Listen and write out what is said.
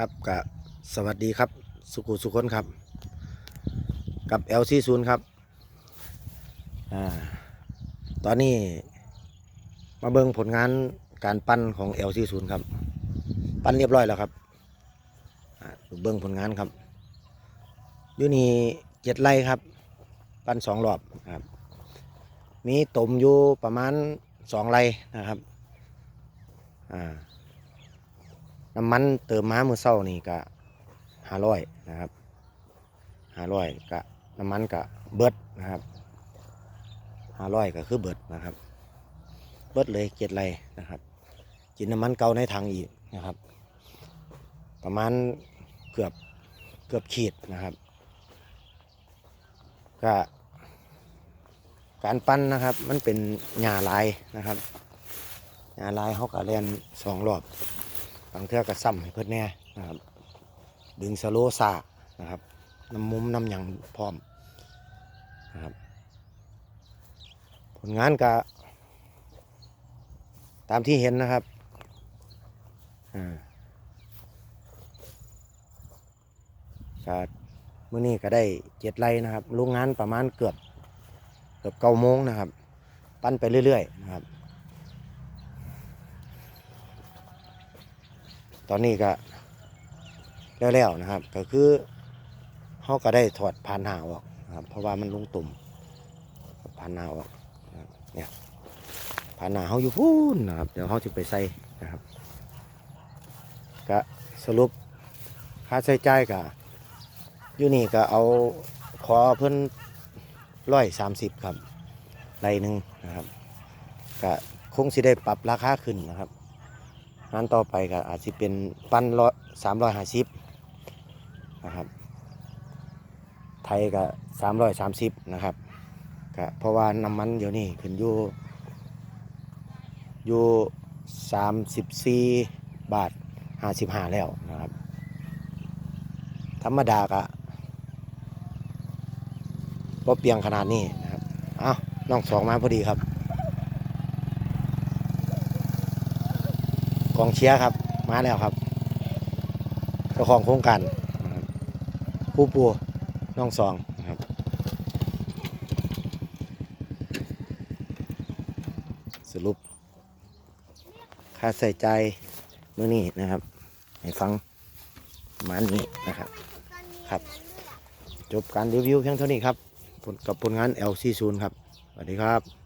ครับกับสวัสดีครับ สุขุสุขนครับ กับ LC0 ครับอ่าตอนนี้มาเบิ่งผลงานการปั้นของ LC0 ครับ ปั้นเรียบร้อยแล้วครับอ่าเบิ่งผลงานครับอยู่นี่เจ็ดไร่ครับ ปั้นสองรอบครับ มีตมอยู่ประมาณสองไร่นะครับอ่า น้ำมันเติมม้ามือเศร้านี่ก็ห้าร้อยนะครับห้าร้อยกะน้ำมันกะเบิดนะครับห้าร้อยก็คือเบิดนะครับ เบิดเลยเจ็ดไรนะครับกินน้ำมันเก่าในถังอีกนะครับ ประมาณเกือบเกือบขีดนะครับก็การปั้นนะครับมันเป็นหญ้าลายนะครับหญ้าลายเขาก็เล่นสองรอบ บางเทื่อก็ซ้ำให้เพิ่อนแน่นะครับ ดึงสโลว์ซานะครับน้ำมุมน้ำหยังพร้อมนะครับ ผลงานก็ตามที่เห็นนะครับอ่าก็มื้อนี้ก็ได้เจ็ดไร่นะครับโรงงานประมาณเกือบเกือบเก้าโมงนะครับ ปั้นไปเรื่อยๆนะครับ ตอนนี้ก็แล้วๆนะครับ ก็คือเขาก็ได้ถอดผ่านหาออกนะครับ เพราะว่ามันลงตุ่มผ่านหาออกนะเนี่ยผ่านหาเขาอยู่พูนนะครับ เดี๋ยวเขาจะไปใส่นะครับก็สรุปค่าใช้จ่ายก็อยู่นี่ก็เอาขอเพิ่นร้อยสามสิบครับไรหนึ่งนะครับก็คงสิได้ปรับราคาขึ้นนะครับ งานต่อไปก็อาจจะเป็นปั้นร้อยสามร้อยห้าสิบนะครับ ไทยก็สามร้อยสามสิบนะครับก็เพราะว่าน้ำมันเดี๋ยวนี้ขึ้นอยู่อยู่สามสิบสี่บาทห้าสิบห้าแล้วนะครับ ธรรมดาก็บ่เปลียงขนาดนี้นะครับ เอ้าน้องสองมาพอดีครับ องเชียร์ครับ มาแล้วครับเจ้าของโครงการนะครับผู้ปูน้องสองครับสรุป ค่าใส่ใจายมื้อนี้นะครับให้ฟังมานี้นะครับ ครับ จบการรีวิวเพียงเท่านี้ครับ กับผลงาน LC0 ครับ สวัสดีครับ